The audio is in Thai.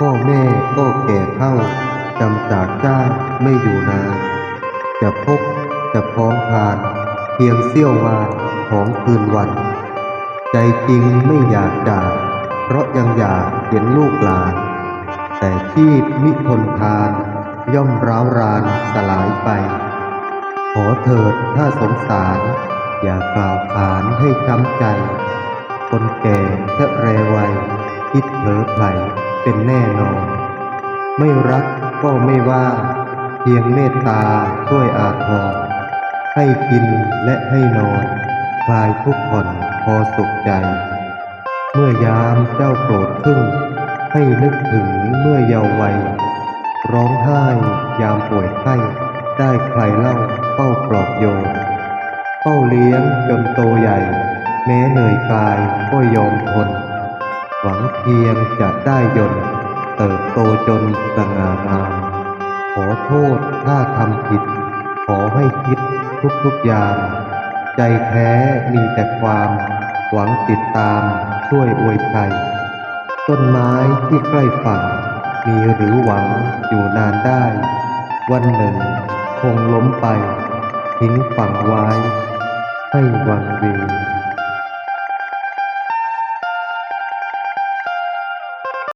พ่อแม่ก็แก่เท่าจำจากจ้าไม่อยู่นานจะพบจะพร้องผ่าน เพียงเสี้ยววานของคืนวัน ใจจริงไม่อยากจากเพราะยังอยากเห็นลูกหลาน แต่ชีพมิทนทาน ย่อมร้าวรานสลายไป ขอเถิดถ้าสงสาร อย่ากล่าวขานให้ช้ำใจ คนแก่จะเรวัยคิดเผลอไผล เป็นแน่นอน ไม่รักก็ไม่ว่า เพียงเมตตาช่วยอาทรให้กินและให้นอนคลายทุกข์ผ่อนพอสุขใจ เมื่อยามเจ้าโกรธขึ้นให้นึกถึงเมื่อเยาว์วัย ร้องไห้ยามป่วยไข้ได้ใครเล่าเฝ้าปลอบโยนเฝ้าเลี้ยงจนโตใหญ่ แม้เหนื่อยกายก็ยอมทน หวังเพียงจะได้ยนเติบโตจนสง่างาม ขอโทษถ้าทำผิด ขอให้คิดทุกๆยามใจแท้มีแต่ความ หวังติดตามช่วยอวยชัย ต้นไม้ที่ใกล้ฝั่ง มีหรือหวังอยู่นานได้ วันหนึ่ง คงล้มไป ทิ้งฝั่งไว้ ให้วังเว